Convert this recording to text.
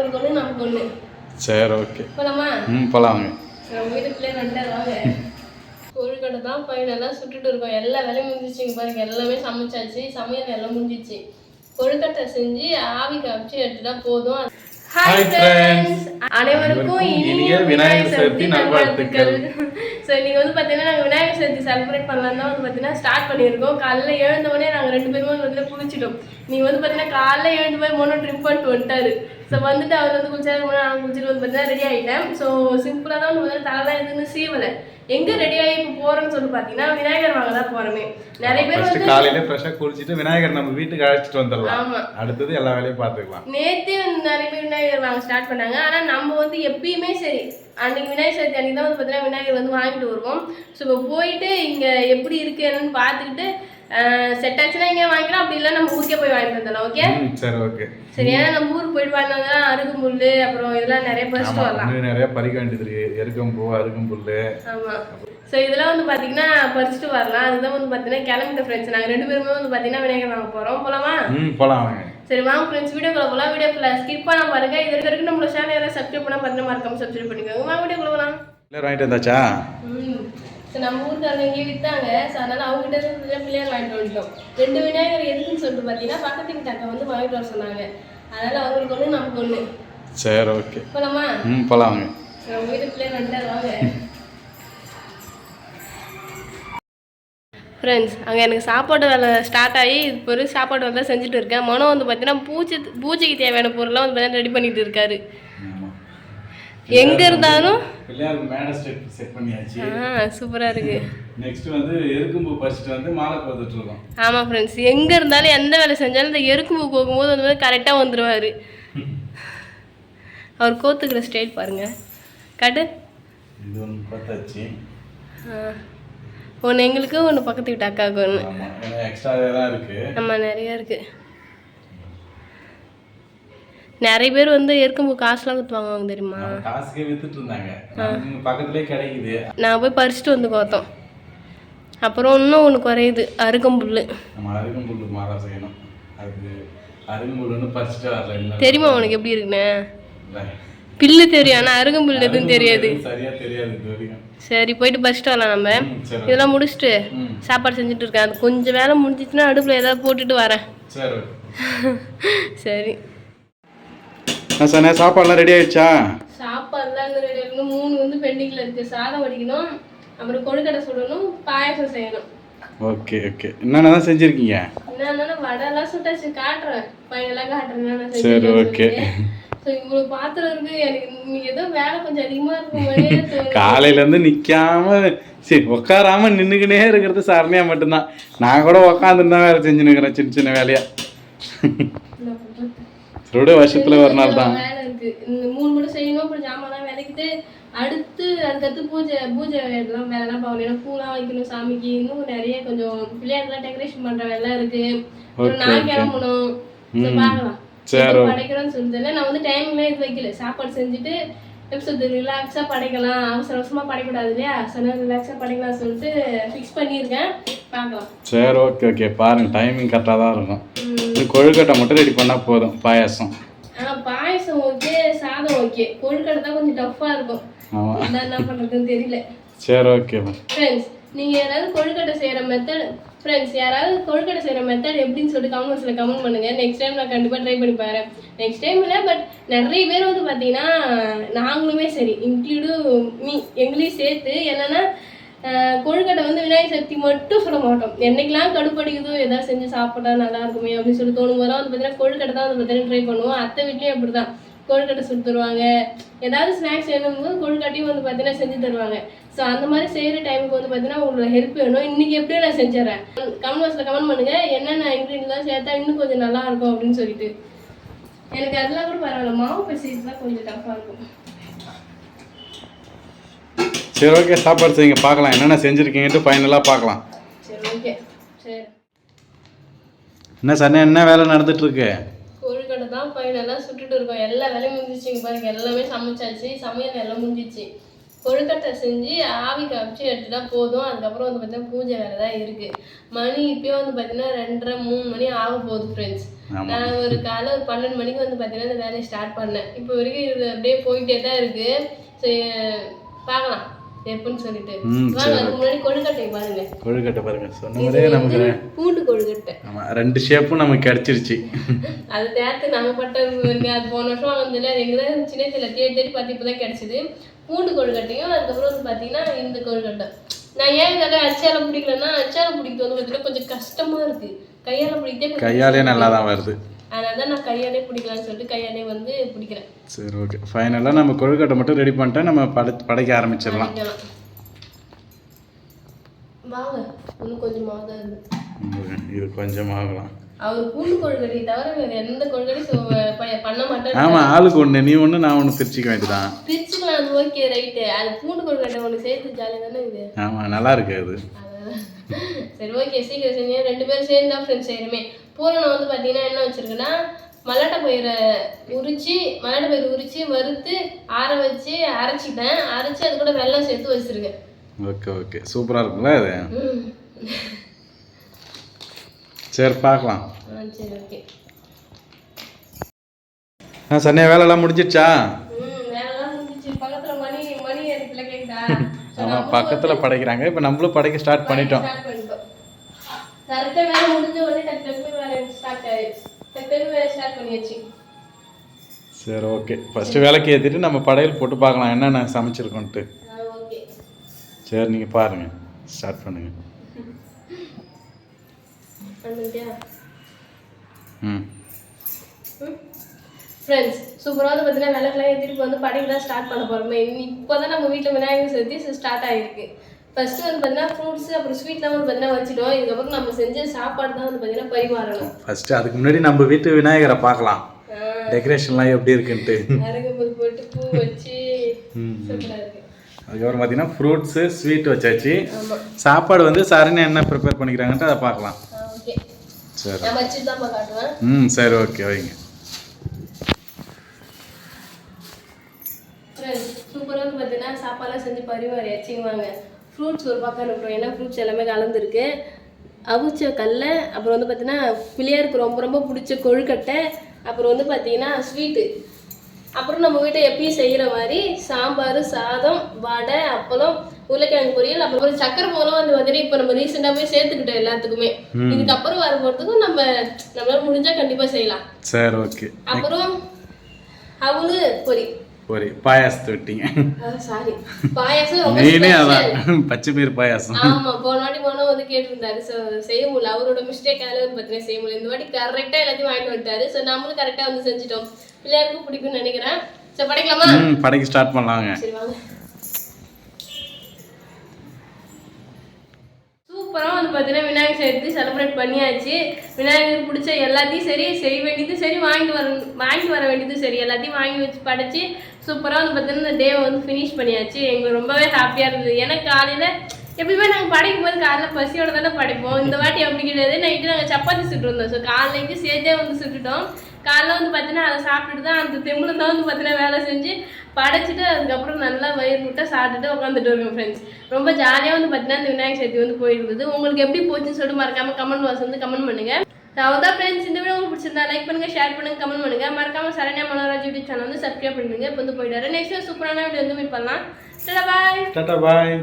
அவங்களுக்கு ஒன்று நமக்கு ஒன்று சரி ஓகே போலாமா? ம் வாங்க சரி, உங்க வீட்டுக்குள்ளே ரெண்டாவது வாங்க. கொழுக்கட்டை தான் ஃபைனலாக சுட்டுட்டு இருக்கோம். எல்லா வேலையும் முடிஞ்சிச்சுங்க பாருங்க. எல்லாமே சமைச்சாச்சு. சமையல் எல்லாம் முடிஞ்சிச்சு கொழுக்கட்டை செஞ்சு ஆவி காமிச்சு எடுத்துட்டா போதும். ஹாய். ஃப்ரெண்ட்ஸ் அனைவருக்கும் இனிய விநாயகர் சதுர்த்தி நல்வாழ்த்துக்கள். ஸோ இன்னைக்கு வந்து பார்த்தீங்கன்னா நாங்கள் விநாயகர் சதுர்த்தி செலிப்ரேட் பண்ணலாம் தான் வந்து பார்த்தீங்கன்னா ஸ்டார்ட் பண்ணியிருக்கோம். காலைல எழுந்த உடனே நாங்கள் ரெண்டு பேருமே வந்து குளிச்சிட்டோம். நீங்கள் வந்து பார்த்தீங்கன்னா காலைல எழுந்து போய் மோனோ ட்ரிப் பண்ணிட்டு வந்துட்டாரு. ஸோ வந்துட்டு அவர் வந்து குளிச்சாரு முன்னாடி நான் குளிச்சுட்டு வந்து பார்த்தீங்கன்னா ரெடி ஆகிட்டேன் ஸோ சிம்பிளாக தான் வந்து தலைலாம் எதுன்னு சீவலை. எங்கே ரெடி ஆகி இப்போ போகிறோம்னு சொல்லி பார்த்தீங்கன்னா விநாயகர் வாங்க தான் போகிறோமே நிறைய பேர் வந்து காலையில ஃப்ரெஷ்ஷாக குளிச்சுட்டு விநாயகர் நம்ம வீட்டுக்கு அழைச்சிட்டு வந்துடலாம். ஆமா. அடுத்தது எல்லா வேலையும் பார்த்துக்கலாம். நேத்தே வந்து நிறைய பேர் விநாயகர் வாங்க ஸ்டார்ட் பண்ணாங்க. ஆனா நம்ம வந்து எப்பயுமே சரி அன்னைக்கு விநாயகர் சதுர்த்தி அன்னைக்கு தான் வந்து பார்த்தீங்கன்னா விநாயகர் வந்து வாங்கிட்டு வருவோம். ஸோ இப்போ போயிட்டு இங்க எப்படி இருக்கு என்னன்னு பார்த்துக்கிட்டு செட் ஆச்சுன்னா இங்கே வாங்கிக்கலாம் அப்படி இல்லை நம்ம ஊருக்கே போய் வாங்கிட்டு வந்துடலாம் ஓகே சரி ஓகே சரி ஏன்னா நம்ம ஊருக்கு போயிட்டு வாங்கினா அருகுமுள் அப்புறம் இதெல்லாம் நிறைய பறிச்சுட்டு வரலாம் நிறைய பறிக்க வேண்டியது எருக்கம்பூ அருகம்புல் ஆமா. ஸோ இதெல்லாம் வந்து பார்த்தீங்கன்னா பறிச்சுட்டு வரலாம். அதுதான் வந்து பார்த்தீங்கன்னா கிளம்பிட்ட ஃப்ரெண்ட்ஸ் நாங்கள் ரெண்டு பேருமே வந்து பார்த்தீங்கன்னா விநாயகர் வாங்க போகிறோம் போலாமா? ம் போலாம் சரி வாங்க ஃப்ரெண்ட்ஸ் வீடியோக்குள்ள போகலாம் வீடியோக்குள்ள ஸ்கிப் பண்ண பாருங்க. இது வரைக்கும் நம்மளோட சேனல் யாராவது சப்ஸ்கிரைப் பண்ணா பாருங்க. மறக்காம சப்ஸ்கிரைப் பண்ணிக்கோங்க. வாங்க வீடியோக்குள்ள போகலாம் பிள்ளையார் வாங்கிட்டு வந்தாச்சா? ம். சரி நம்ம ஊருக்காரங்க எங்கேயும் வித்தாங்க. ஸோ அதனால அவங்க கிட்ட இருந்து பிள்ளையார் வாங்கிட்டு வந்துட்டோம். ரெண்டு விநாயகர் எதுக்குன்னு சொல்லிட்டு பார்த்தீங்கன்னா பக்கத்து வீட்டு அக்கா வந்து வாங்கிட்டு வர சொன்னாங்க. அதனால அவங்களுக்கு ஒன்று நமக்கு ஒன்று சரி ஓகே போலாமா? ம் போலாம் வாங்க. சரி உங்க வீட்டு பிள்ளையார் ரெண்டாவது வாங்க. ஃப்ரெண்ட்ஸ் அங்கே எனக்கு சாப்பாடு வேலை ஸ்டார்ட் ஆகி இப்போ ஒரு சாப்பாடு வேலை செஞ்சுட்டு இருக்கேன். மனோ வந்து பார்த்தீங்கன்னா பூஜை பூஜைக்கு தேவையான பொருள்லாம் வந்து பார்த்தீங்கன்னா ரெடி பண்ணிட்டு இருக்காரு. எங்க இருந்தாலும்? பிள்ளையாருக்கு மேடை ஸ்டெப் செட் பண்ணியாச்சு. ஆ சூப்பராக இருக்கு. நெக்ஸ்ட் வந்து எருக்கம்பூ பறிச்சுட்டு வந்து மாலை கோத்துட்டு இருக்கோம். ஆமாம் ஃப்ரெண்ட்ஸ் எங்கே இருந்தாலும் எந்த வேலை செஞ்சாலும் இந்த எருக்கும்பு போகும்போது வந்து கரெக்டாக வந்துடுவார் அவர் கோத்துக்கிற ஸ்டைல் பாருங்க. காட்டு. இது ஒன்று பார்த்தாச்சு ஒன்று எங்களுக்கு ஒன்று பக்கத்து வீட்டு அக்காவுக்கு ஒன்று ஆமா எக்ஸ்ட்ரா தான் இருக்கு. நம்ம நிறையா இருக்கு. நிறைய பேர் வந்து எருக்கும்பு காசுலாம் கொடுத்து வாங்குவாங்க தெரியுமா? காசுக்கே வித்துட்டு இருந்தாங்க. பக்கத்துலயே கிடைக்குது. நான் போய் பறிச்சுட்டு வந்து கோத்தோம். அப்புறம் இன்னும் ஒன்று குறையுது அருகம்புல் நம்ம அருகம்புல் மாலை செய்யணும். அது அருகம்புல் பறிச்சுட்டு வரல தெரியுமா உனக்கு எப்படி இல்ல. பில்லு தெரியும் ஆனால் அருகம்புல் எதுவும் தெரியாது. சரியா தெரியாது சரி போயிட்டு பறிச்சுட்டு வரலாம் நம்ம. இதெல்லாம் முடிச்சுட்டு சாப்பாடு செஞ்சுட்டு இருக்கேன். அது கொஞ்சம் வேலை முடிஞ்சிச்சுன்னா அடுப்பில் ஏதாவது போட்டுட்டு வரேன். சரி. சரி சனே சாப்பாடுலாம் ரெடி ஆயிடுச்சா? சாப்பாடுலாம் ரெடி ஆகணும் மூணு வந்து பெண்டிங்கில் இருக்குது சாதம் வடிக்கணும். அப்புறம் கொழுக்கட்டை சுடணும். பாயாசம் செய்யணும். Okay okay. என்னென்ன தான் செஞ்சுருக்கீங்க? என்னன்னா வடைலாம் சுட்டாச்சு காட்டுறேன். ஃபைனலாக காட்டுறேன். நான் சரி. சொல்லிட்டு. ஸோ இவ்வளோ பாத்திரம் இருக்கு. எனக்கு ஏதோ வேலை கொஞ்சம் அதிகமாக இருக்கும். காலையிலேருந்து நிற்காம சரி உட்காராம நின்றுக்கினே இருக்கிறது சரணியா மட்டும்தான். நான் கூட உட்காந்துட்டு தான் வேலை செஞ்சுன்னுக்கிறேன் சின்ன சின்ன வேலையா. விட வருஷத்துல ஒரு நாள் தான். வேலை இருக்கு. இந்த மூணு மட்டும் செய்யணும் அப்புறம் ஜாமான்லாம் விளக்கிட்டு அடுத்து அதுக்கடுத்து பூஜை பூஜை எல்லாம் வேலைலாம் பார்க்கணும். பூலாம் வைக்கணும் சாமிக்கு. இன்னும் நிறைய கொஞ்சம் பிள்ளையாருக்குலாம் டெக்கரேஷன் பண்ற வேலை இருக்கு. அப்புறம் நான் கிளம்பணும். பார்க்கலாம். சரி, படைக்கிறோம்னு சொல்லிட்டு நான் வந்து டைம்லாம் இது வைக்கல. சாப்பாடு செஞ்சுட்டு சொல்றது ரிலாக்ஸாக படைக்கலாம். அவசர அவசரமாக படைக்கூடாது இல்லையா? சொன்ன ரிலாக்ஸாக படைக்கலாம் சொல்லிட்டு ஃபிக்ஸ் பண்ணியிருக்கேன். பார்க்கலாம். சரி ஓகே ஓகே. பாருங்க டைமிங் கரெக்டாக தான் இருக்கும். இது கொழுக்கட்டை மட்டும் ரெடி பண்ணால் போதும் பாயாசம். பாயசம் ஓகே சாதம் ஓகே. கொழுக்கட்டை தான் கொஞ்சம் டஃப்பாக இருக்கும். ஆமாம் என்ன பண்ணுறதுன்னு தெரியல. சரி ஓகே ஃப்ரெண்ட்ஸ் நீங்கள் யாராவது கொழுக்கட்டை செய்கிற மெத்தட் ஃப்ரெண்ட்ஸ் யாராவது கொழுக்கட்டை செய்கிற மெத்தட் எப்படின்னு சொல்லிட்டு கமெண்ட் பாக்ஸில் கமெண்ட் பண்ணுங்கள் நெக்ஸ்ட் டைம் நான் கண்டிப்பாக ட்ரை பண்ணி பாருறேன் நெக்ஸ்ட் டைம் இல்லை பட் நிறைய பேர் வந்து பார்த்தீங்கன்னா நாங்களுமே சரி இன்க்ளூடும் மீ எங்களையும் சேர்த்து. என்னென்னா கொழுக்கட்டை வந்து விநாயகர் சதுர்த்தி மட்டும் சொல்ல மாட்டோம். என்னைக்கெல்லாம் கடுப்படிக்குதோ எதாவது செஞ்சு சாப்பிட்டா நல்லா இருக்குமே அப்படின்னு சொல்லி தோணும். போது வந்து பார்த்தீங்கன்னா கொழுக்கட்டை தான் வந்து பார்த்தீங்கன்னா ட்ரை பண்ணுவோம். அத்தை வீட்லேயும் அப்படி தான் கொழுக்கட்டை சுட்டு தருவாங்க. ஏதாவது ஸ்நாக்ஸ் வேணும்போது கொழுக்கட்டையும் வந்து பார்த்தீங்கன்னா செஞ்சு தருவாங்க. ஸோ அந்த மாதிரி செய்கிற டைமுக்கு வந்து பார்த்தீங்கன்னா உங்களோட ஹெல்ப் வேணும். இன்றைக்கி எப்படியும் நான் செஞ்சிடறேன்? கமெண்ட் பாக்ஸில் கமெண்ட் பண்ணுங்கள் என்னென்ன இன்க்ரீடியன்ட்லாம் சேர்த்தா இன்னும் கொஞ்சம் நல்லா இருக்கும் அப்படின்னு சொல்லிட்டு. எனக்கு அதெல்லாம் கூட பரவாயில்ல. மாவு பசிக்கு தான் கொஞ்சம் டஃப்பாக இருக்கும். சரி ஓகே சாப்பாடு செய்யுங்க. பார்க்கலாம். என்னென்ன செஞ்சுருக்கீங்கன்ட்டு ஃபைனலாக பார்க்கலாம். என்ன சனே என்ன வேலை நடந்துட்டு இருக்கு கொழுக்கட்டை தான் ஃபைனலாக சுட்டுட்டு இருக்கோம். எல்லா வேலையும் முடிஞ்சிச்சுங்க பாருங்க. எல்லாமே சமைச்சாச்சு. சமையல் எல்லாம் முடிஞ்சிச்சு கொழுக்கட்டை செஞ்சு ஆவி காமிச்சு எடுத்துட்டா போதும். அதுக்கப்புறம் வந்து பார்த்தீங்கன்னா பூஜை வேலை தான் இருக்கு. மணி இப்பயே வந்து பார்த்தீங்கன்னா ரெண்டரை மூணு மணி ஆக போகுது ஃப்ரெண்ட்ஸ். நான் ஒரு காலை ஒரு பன்னெண்டு மணிக்கு வந்து பார்த்தீங்கன்னா இந்த வேலையை ஸ்டார்ட் பண்ணேன். இப்போ வரைக்கும் இது அப்படியே போயிட்டே தான் இருக்கு. சரி பார்க்கலாம். எப்படின்னு சொல்லிட்டு. அதுக்கு முன்னாடி கொழுக்கட்டை பாருங்க. கொழுக்கட்டை பாருங்க. சொன்ன மாதிரியே நமக்கு பூண்டு கொழுக்கட்டை. ஆமா ரெண்டு ஷேப்பும் நமக்கு கிடைச்சிருச்சு. அது தேர்த்து நம்ம வந்து அது போன வருஷம் வாங்கினதில்ல அது எங்கே சின்ன சின்ன தேடி தேடி பார்த்து இப்போ தான் கிடச்சிது. பூண்டு கொழுக்கட்டையும் அதுக்கப்புறம் வந்து பார்த்தீங்கன்னா இந்த கொழுக்கட்டை. நான் ஏன் இதெல்லாம் அச்சால பிடிக்கலன்னா அச்சால பிடிக்கிறது வந்து பார்த்தீங்கன்னா கொஞ்சம் கஷ்டமாக இருக்குது கையால் பிடிக்கதே கையாலே நல்லா தான் வருது. அதனால தான் நான் கையாலே பிடிக்கலாம்னு சொல்லிட்டு கையாலே வந்து பிடிக்கிறேன். சரி ஓகே ஃபைனலாக நம்ம கொழுக்கட்டை மட்டும் ரெடி பண்ணிட்டா நம்ம படை படைக்க ஆரம்பிச்சிடலாம். வாங்க இன்னும் கொஞ்சமாக தான் இருக்கு. ம், இது கொஞ்சம் ஆகலாம். அவர் பூண்டு கொழுக்கட்டை தவிர வேறு எந்த கொழுக்கட்டையும் பண்ண மாட்டேன் ஆமாம் ஆளுக்கு ஒன்று நீ ஒன்று நான் ஒன்று பிரிச்சுக்க வேண்டியதான் பிரிச்சுக்கலாம் அது ஓகே ரைட்டு அது பூண்டு கொழுக்கட்டை ஒன்று சேர்த்து ஜாலியாக தானே இது. ஆமாம் நல்லா இருக்கு அது. சரி ஓகே சீக்கிரம் செஞ்சு ரெண்டு பேரும் சேர்ந்து தான் ஃப்ரெண்ட்ஸ் செய்யணுமே பூரணம் வந்து பார்த்தீங்கன்னா என்ன வச்சிருக்குன்னா மல்லாட்டை பயிரை உரிச்சு மல்லாட்டை பயிர் உரிச்சு வறுத்து ஆற வச்சு அரைச்சிட்டேன் அரைச்சி அது கூட வெல்லம் சேர்த்து வச்சிருக்கேன். ஓகே ஓகே சூப்பராக அது ம். சரி பார்க்கலாம். சரி ஓகே ஆ சன்னியா வேலைலாம் முடிஞ்சிடுச்சா ம் வேலைலாம் முடிஞ்சிச்சு பக்கத்தில் மணி மணி இடத்துல கேட்குதா ஆமாம் பக்கத்தில் படைக்கிறாங்க. இப்போ நம்மளும் படைக்க ஸ்டார்ட் பண்ணிட்டோம். சரி ஓகே ஃபஸ்ட்டு வேலைக்கு ஏற்றிட்டு நம்ம படையல் போட்டு பார்க்கலாம் என்னென்ன சமைச்சிருக்கோன்ட்டு. சரி நீங்கள் பாருங்கள் ஸ்டார்ட் பண்ணுங்கள் ம். ஃப்ரெண்ட்ஸ் சூப்பராக வந்து பார்த்தீங்கன்னா விளக்கெல்லாம் ஏற்றிட்டு வந்து படையெல்லாம் ஸ்டார்ட் பண்ண போகிறோமே இப்போ தான் நம்ம வீட்டில் விநாயகர் சதுர்த்தி ஸ்டார்ட் ஆகிருக்கு ஃபர்ஸ்ட் வந்து பார்த்தீங்கன்னா ஃப்ரூட்ஸ் அப்புறம் ஸ்வீட்லாம் வந்து பார்த்தீங்கன்னா வச்சுட்டோம் இதுக்கப்புறம் நம்ம செஞ்ச சாப்பாடு தான் வந்து பார்த்தீங்கன்னா பரிமாறணும். ஃபஸ்ட்டு அதுக்கு முன்னாடி நம்ம வீட்டு விநாயகரை பார்க்கலாம். டெக்கரேஷன்லாம் எப்படி இருக்குன்ட்டு. அருகம்புல் போட்டு பூ வச்சு. சூப்பராக இருக்கு. அதுக்கப்புறம் பார்த்தீங்கன்னா ஃப்ரூட்ஸு ஸ்வீட் வச்சாச்சு. சாப்பாடு வந்து சரணி என்ன ப்ரிப்பேர் பண்ணிக்கிறாங்கன்ட்டு அதை பார்க்கலாம். ஓகே சரி. ம் சரி ஓகே வைங்க சூப்பராக வந்து சாப்பாடுலாம் செஞ்சு பரிமாறியாச்சு வாங்க ஃப்ரூட்ஸ் ஒரு பக்கம் இருக்கட்டும். ஏன்னா ஃப்ரூட்ஸ் எல்லாமே கலந்துருக்கு. அவிச்ச கடல அப்புறம் வந்து பார்த்தீங்கன்னா பிள்ளையாருக்கு ரொம்ப ரொம்ப பிடிச்ச கொழுக்கட்டை அப்புறம் வந்து பார்த்தீங்கன்னா ஸ்வீட்டு அப்புறம் நம்ம வீட்டை எப்பயும் செய்கிற மாதிரி சாம்பார் சாதம் வடை அப்பளம் உருளைக்கிழங்கு பொரியல் அப்புறம் சக்கரை போலம் வந்து பார்த்தீங்கன்னா இப்போ நம்ம ரீசெண்டாக போய் சேர்த்துக்கிட்டோம் எல்லாத்துக்குமே. இதுக்கப்புறம் வர போகிறதுக்கும் நம்ம நம்மளால முடிஞ்சால் கண்டிப்பாக செய்யலாம். சரி ஓகே அப்புறம் அவளு பொரி. ஒரு பாயாசத்தை விட்டீங்க. சாரி பாயாசம் special. அதான் பச்சை பயிர் பாயாசம். ஆமா போன வாட்டி போனா வந்து கேட்டிருந்தாரு ஸோ செய்ய முடியல. அவரோட மிஸ்டேக்கால வந்து பார்த்தீங்கன்னா செய்ய முடியல. இந்த வாட்டி கரெக்டா எல்லாத்தையும் வாங்கிட்டு வந்துட்டாரு. ஸோ நம்மளும் கரெக்டா வந்து செஞ்சுட்டோம். பிள்ளையாருக்கும் பிடிக்கும்னு நினைக்கிறேன். ஸோ படைக்கலாமா? ம் படைக்கு ஸ்டார்ட் பண்ணலாங்க சரி வாங்க. சூப்பராக வந்து பார்த்தீங்கன்னா விநாயகர் சதுர்த்தி செலிப்ரேட் பண்ணியாச்சு. விநாயகர் பிடிச்ச எல்லாத்தையும் சரி செய்ய வேண்டியது சரி வாங்கிட்டு வர வாங்கிட்டு வர வேண்டியது சரி எல்லாத்தையும் வாங்கி வச்சு படைச்சு சூப்பராக வந்து பார்த்தீங்கன்னா இந்த டேவை வந்து ஃபினிஷ் பண்ணியாச்சு. எங்களுக்கு ரொம்பவே ஹாப்பியாக இருந்தது. ஏன்னா காலையில் எப்பயுமே நாங்கள் படைக்கும் போது காலையில் பசியோட தானே படைப்போம். இந்த வாட்டி அப்படி கிடையாது. நைட்டு நாங்கள் சப்பாத்தி சுட்டுருந்தோம் ஸோ காலைக்கு சேர்த்தே வந்து சுட்டுட்டோம். காலைல வந்து பார்த்தீங்கன்னா அதை சாப்பிட்டுட்டு தான் அந்த தெம்புல தான் வந்து பார்த்தீங்கன்னா வேலை செஞ்சு படைச்சிட்டு அதுக்கப்புறம் நல்லா வயிறு முட்டை சாப்பிட்டுட்டு உட்காந்துட்டு இருக்கோம் ஃப்ரெண்ட்ஸ் ரொம்ப ஜாலியாக வந்து பார்த்தீங்கன்னா இந்த விநாயகர் சதுர்த்தி வந்து போயிருந்தது. உங்களுக்கு எப்படி போச்சுன்னு சொல்லிட்டு மறக்காமல் கமெண்ட் பாக்ஸ் வந்து கமெண்ட் பண்ணுங்கள் அவ்வளோதான் ஃப்ரெண்ட்ஸ் இந்த வீடியோ உங்களுக்கு பிடிச்சிருந்தா லைக் பண்ணுங்க ஷேர் பண்ணுங்க கமெண்ட் பண்ணுங்க. மறக்காம சரண்யா மனோராஜ் யூடியூப் சேனல் வந்து சப்ஸ்கிரைப் பண்ணுங்க இப்போ வந்து போயிட்டாரு நெக்ஸ்ட் சூப்பரான வீடியோ வந்து மீட் பண்ணலாம். பாய் டாடா பாய்